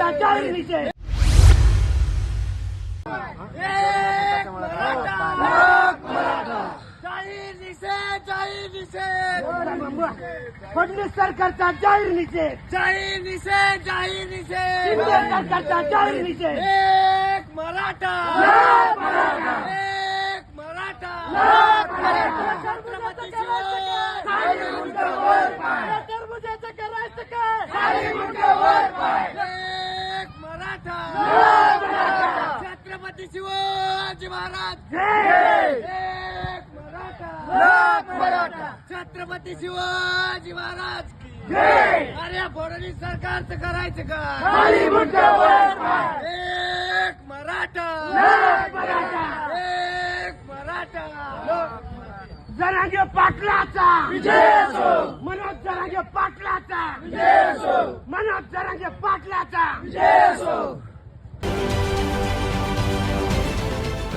सरकारचा मराठा! फडणवीस सरकारचा जाहीर निषेध जाहीर निषेध जाहीर निषेध शिंदे सरकारचा जाहीर निषेध एक मराठा एक मराठा छत्रपती टरबुजाचं करायचं काय एक मराठा छत्रपती शिवाजी महाराज! एक मराठा! छत्रपती शिवाजी महाराज अरे फडणवीस सरकारचं करायचं का? एक मराठा! एक मराठा! जरांगे पाटलाचा! मनोज जरांगे पाटलाचा! मनोज जरांगे पाटलाचा!